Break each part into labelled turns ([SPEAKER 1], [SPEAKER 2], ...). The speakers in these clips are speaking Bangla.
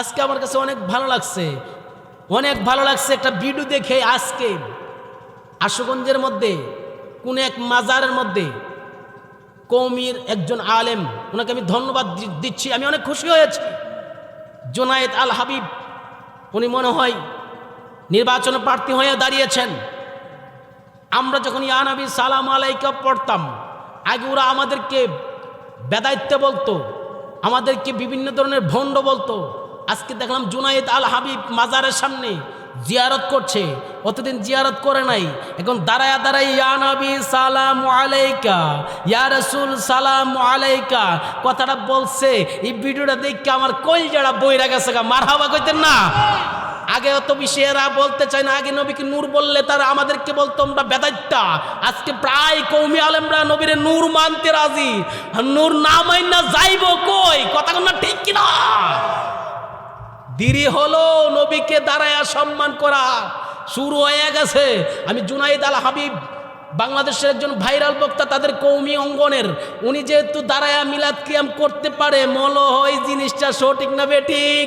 [SPEAKER 1] আজকে আমার কাছে অনেক ভালো লাগছে। অনেক ভালো লাগছে একটা ভিডিও দেখে আজকে। আশুগঞ্জের মধ্যে, কোন এক মাজারের মধ্যে কৌমির একজন আলেম, ওনাকে আমি ধন্যবাদ দিচ্ছি, আমি অনেক খুশি হয়েছি। জোনায়েদ আল হাবিব, উনি মনে হয় নির্বাচনে প্রার্থী হয়ে দাঁড়িয়েছেন। আমরা যখন ইয়ানবী সালাম আলাইকা পড়তাম, আগে ওরা আমাদেরকে বেদায়িত্ব বলতো, আমাদেরকে বিভিন্ন ধরনের ভণ্ড বলতো। আজকে দেখলাম জুনাইদ আল হাবিব মাজারের সামনে জিয়ারত করছে, অতদিন জিয়ারত করে নাই। এখন দাঁড়ায় দাঁড়ায় ইয়া নবী, সালাম আলাইকা, ইয়া রসুল, সালাম আলাইকা। কথাটা বলছে, এই ভিডিওটা দেখে আমার কই যারা বইরা গেছে গা মার হাবা কইতেন না। আগে অত বিষয়েরা বলতে চায় না, আগে নবীকে নূর বললে তারা আমাদেরকে বলতো, আমরা বেদাইত্যা আজকে প্রায় কৌমি আলেমরা নবীরে নূর মানতে রাজি। নূর না মাইন না যাইব কই? কথা না ঠিক কিনা? দেরি হলো, নবীকে দাঁড়ায়া সম্মান করা। শুরু হয়ে গেছে। আমি জুনাইদ আল হাবিব, বাংলাদেশের একজন ভাইরাল বক্তা, তাদের কৌমি অঙ্গনের। উনি যেহেতু দাঁড়ায়া মিলাদ কিয়াম করতে পারে, মল হয়, জিনিসটা সঠিক না বেঠিক?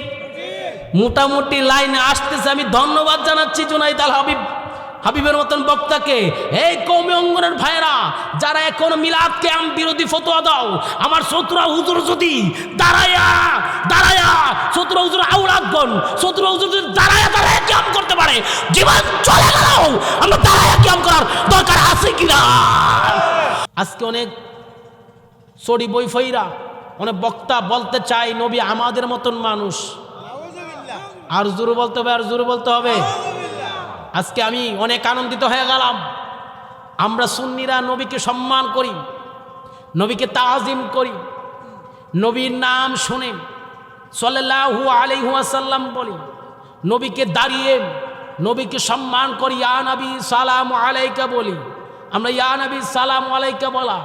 [SPEAKER 1] মোটামুটি লাইনে আসতেছে। আমি ধন্যবাদ জানাচ্ছি জুনাইদ আল হাবিব। হাবিবের মতন বক্তাকে, এই কৌমি অঙ্গনের ভাইরা যারা এখন মিলাদ ক্যাম বিরোধী ফতোয়া দাও, আমার শত্রুরা হুজুর যদি দাঁড়ায়া দাঁড়ায়া শত্রু হুজুর আউলাদগণ শত্রু হুজুর যদি দাঁড়ায়া দাঁড়ায়া ক্যাম করতে পারে, জীবন চলে গেল। আমরা দাঁড়ায়া ক্যাম করার দরকার আছে কিনা আজকে অনেক সরি বই ফইরা, অনেক বক্তা বলতে চাই নবী আমাদের মতন মানুষ। আর জোরে বলতে হবে, আর জোরে বলতে হবে। আজকে আমি অনেক আনন্দিত হয়ে গেলাম। আমরা সুন্নিরা নবীকে সম্মান করি, নবীকে তাজিম করি, নবীর নাম শুনে সাল্লাহু আলাইহাসাল্লাম বলি, নবীকে দাঁড়িয়ে, নবীকে সম্মান করি, ইয়া নবী সালাম আলাইকা বলি। আমরা ইয়া নবী সালাম আলাইকা বলা।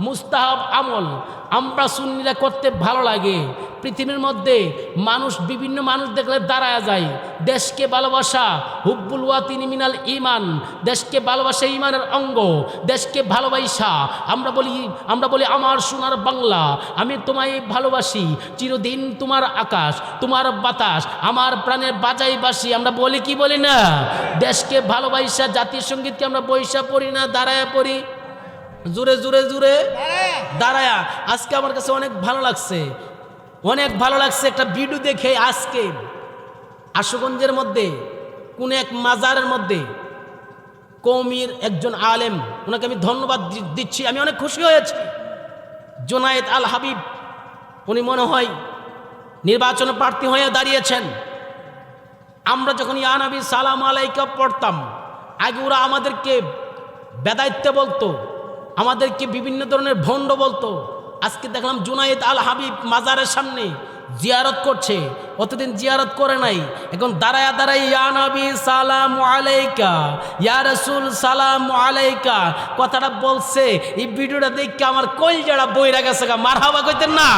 [SPEAKER 1] মুস্তাহাব আমল। আমরা সুন্নিরা করতে ভালো লাগে। পৃথিবীর মধ্যে মানুষ, বিভিন্ন মানুষ দেখলে দাঁড়ায় যায়। দেশকে ভালোবাসা, হুব্বুল ওয়াতিন মিনাল ইমান দেশকে ভালোবাসা ইমানের অঙ্গ। দেশকে ভালোবাসা। আমরা বলি আমরা বলি, আমার সোনার বাংলা। আমি তোমায় ভালোবাসি। চিরদিন তোমার আকাশ, তোমার বাতাস, আমার প্রাণের বাজাই বাসি। আমরা বলি কি বলি না? দেশকে ভালোবাসা জাতীয় সঙ্গীতকে আমরা বৈশা পড়ি না, দাঁড়ায় পড়ি। জুড়ে জুড়ে জুড়ে। দাঁড়ায়া আজকে আমার কাছে অনেক ভালো লাগছে। অনেক ভালো লাগছে একটা ভিডিও দেখে আজকে। আশুগঞ্জের মধ্যে কোন এক মাজারের মধ্যে কৌমির একজন আলেম ওনাকে আমি ধন্যবাদ দিচ্ছি। আমি অনেক খুশি হয়েছি। জোনায়েদ আল হাবিব উনি মনে হয় নির্বাচনে প্রার্থী হয়ে দাঁড়িয়েছেন। আমরা যখন ইয়ানবী সালাম আলাইকা পড়তাম আগে ওরা আমাদেরকে বেদায়িত্ব বলতো আমাদেরকে বিভিন্ন ধরনের ভণ্ড বলতো। আজকে দেখলাম জুনাইদ আল হাবিব মাজারের সামনে জিয়ারত করছে। অতদিন জিয়ারত করে নাই। এখন দাঁড়ায় দাঁড়ায় ইয়া নবী, সালাম আলাইকা। ইয়া রসুল, সালাম আলাইকা। কথাটা বলছে। এই ভিডিওটা দেখে আমার কই যারা বইরা গেছে গা। মার হাবা কইতেন না।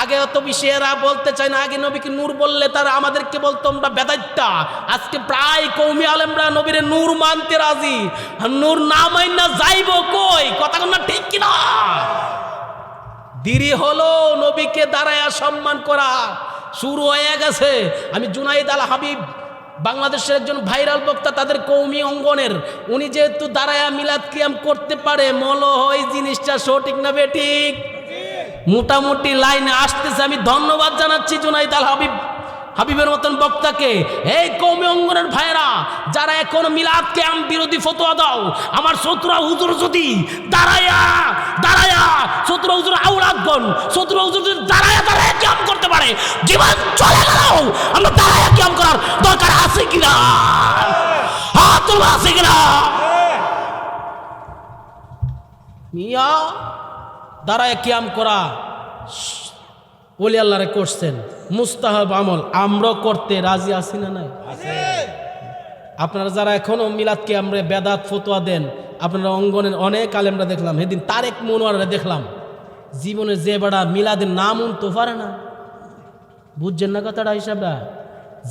[SPEAKER 1] আগে অত বিষয়েরা বলতে চায় না, আগে নবীকে নূর বললে তারা আমাদেরকে বলতো, আমরা বেদাইত্যা আজকে প্রায় কৌমি আলেমরা নবীর নূর মানতে রাজি। নূর না মাইন না যাইব কই? কথা না ঠিক কিনা? দেরি হলো নবীকে দাঁড়ায়া সম্মান করা। শুরু হয়ে গেছে। আমি জুনাইদ আল হাবিব, বাংলাদেশের একজন ভাইরাল বক্তা, তাদের কৌমি অঙ্গনের। উনি যেহেতু দাঁড়ায়া মিলাদ কিয়াম করতে পারে, মল হয় জিনিসটা সঠিক না বেঠিক? মোটামুটি লাইনে আসতেছে। আমি ধন্যবাদ জানাচ্ছি জুনাইদ আল হাবিব, হাবিবের মতন বক্তাকে। এই কৌমি অঙ্গনের ভাইরা যারা এখন মিলাদ আম বিরোধী ফতোয়া দাও, আমার শত্রুরা হুজুর যদি দাঁড়ায়া দাঁড়ায়া, শত্রু হুজুর আউলাদগণ শত্রু হুজুর যদি দাঁড়ায়া দাঁড়ায়া ক্যাম করতে পারে, জীবন চলে গেল। আমরা দাঁড়ায়া ক্যাম করার দরকার আছে কিনা? হাত আছে কিনা? মিয়া দাঁড়ায় কিয়াম করা। ওলি আল্লাহরে করছেন। মুস্তাহাব আমল। আমরা করতে রাজি আছি না নাই? আপনারা যারা এখনও মিলাদকে আমরা বেদাত ফতোয়া দেন আপনারা অঙ্গনের অনেক আলেমরা দেখলাম। সেদিন তারেক মনোয়ারে দেখলাম জীবনে যে বেড়া মিলাদের নাম উনতে পারে না। বুঝছেন না কথাটা হিসাবটা?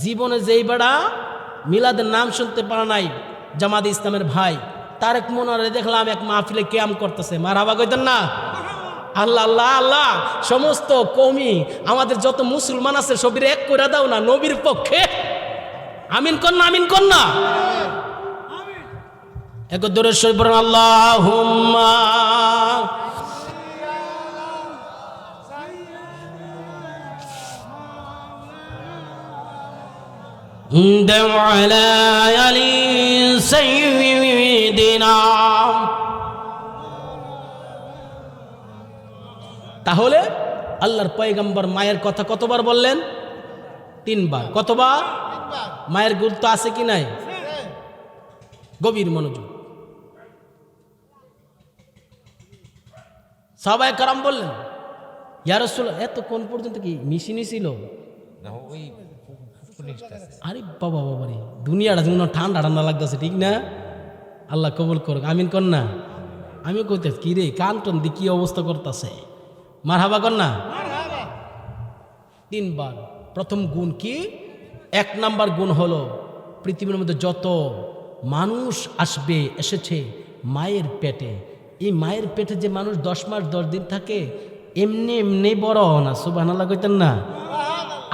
[SPEAKER 1] জীবনে যেই বেড়া মিলাদের নাম শুনতে পারে নাই জামাত ইসলামের ভাই তারেক মনোয়ারে দেখলাম এক মাহফিলে ক্যাম করতেছে। মার হাবা কইতেন না? আল্লাহ আল্লাহ আল্লাহ সমস্ত কমি আমাদের যত মুসলমান আছে সবির এক করে দাও না নবীর পক্ষে আমিন কর না আমিন কর না এক দূরে শরীফ আল্লাহ دم على علي سيدنا তাহলে আল্লাহর পয়গম্বর মায়ের কথা কতবার বললেন? তিনবার। কতবার? মায়ের গুরুত্ব আছে কি নাই? গভীর মনোযোগ। সবাই কারাম বললেন ইয়ারসুল এত কোন পর্যন্ত কি মিশিনি ছিল? আরে বাবা বাবা রে দুনিয়াটা যেমন ঠান্ডা ঠান্ডা লাগতেছে ঠিক না? আল্লাহ কবুল করুক আমিন কর না? আমি কইতে কি রে কান টন দি কি অবস্থা করতেছে? মার হাবা কর না? তিনবার। প্রথম গুণ কি? এক নাম্বার গুণ হলো পৃথিবীর মধ্যে যত মানুষ আসবে এসেছে মায়ের পেটে। এই মায়ের পেটে যে মানুষ দশ মাস দশ দিন থাকে এমনি এমনি বড় না সুবাহ কইতেন না।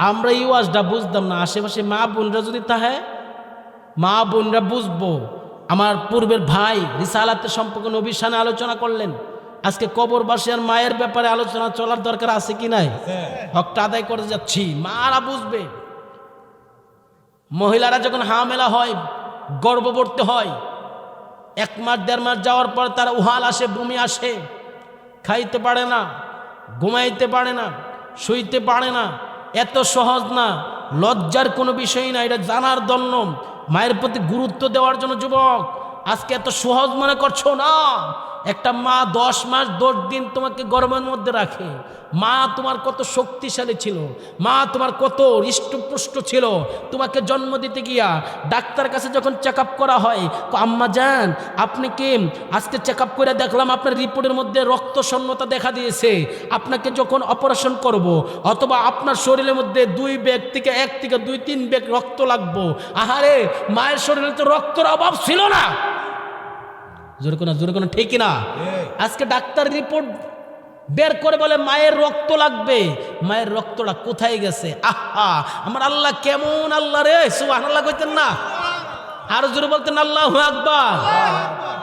[SPEAKER 1] আমরা এই ওয়াজটা বুঝতাম না আশেপাশে মা বোনরা যদি তাহে মা বোনরা বুঝব। আমার পূর্বের ভাই রিসালাতের সম্পর্কে নবীর সামনে আলোচনা করলেন আজকে কবরবাসী আর মায়ের ব্যাপারে আলোচনা চলার দরকার আছে কি নাই? হকটা আদায় করে যাচ্ছি। মারা বুঝবে। মহিলারা যখন হামেলা হয় গর্ভবর্তী হয় এক মাস দেড় মাস যাওয়ার পর তার উহাল আসে বমি আসে। খাইতে পারে না ঘুমাইতে পারে না শুইতে পারে না। এত সহজ না। লজ্জার কোনো বিষয় না। এটা জানার জন্য মায়ের প্রতি গুরুত্ব দেওয়ার জন্য যুবক। আজকে এত সহজ মনে করছ না? একটা মা দশ মাস, দশ দিন তোমাকে গরমের মধ্যে রাখে। মা তোমার কত শক্তিশালী ছিল, মা তোমার কত হৃষ্টপুষ্ট ছিল। তোমাকে জন্ম দিতে গিয়া ডাক্তার কাছে যখন চেক করা হয় আম্মা যান, আপনি কি? আজকে চেক আপ করে দেখলাম আপনার রিপোর্টের মধ্যে রক্ত শূন্যতা দেখা দিয়েছে। আপনাকে যখন অপারেশন করব, অথবা আপনার শরীরের মধ্যে দুই ব্যাগ থেকে এক থেকে দুই, তিন ব্যাগ রক্ত লাগবো। আহারে, মায়ের শরীরে তো রক্তের অভাব ছিল না। জোরে কোনো জোরে কোনো ঠিক না আজকে ডাক্তার রিপোর্ট বের করে বলে মায়ের রক্ত লাগবে। মায়ের রক্তটা কোথায় গেছে? আহা আমার আল্লাহ কেমন আল্লাহ রে সুবাহ আল্লাহ কইতেন না। আর জোরে বলতেন আল্লাহ আকবার।